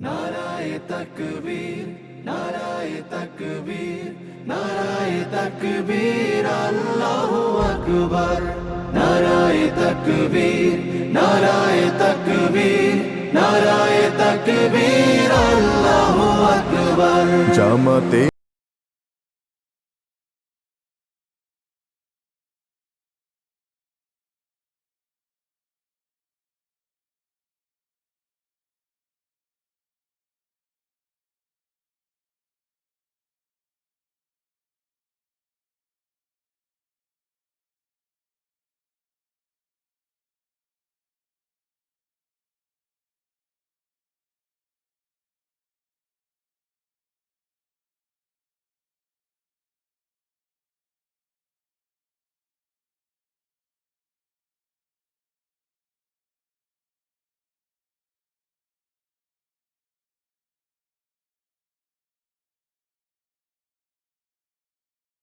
নারায় তকবীর নারায় তকবীর নারায় তকবীর আল্লাহু আকবার নারায় তকবীর নারায় তকবীর নারায় তকবীর আল্লাহু আকবার জামাতে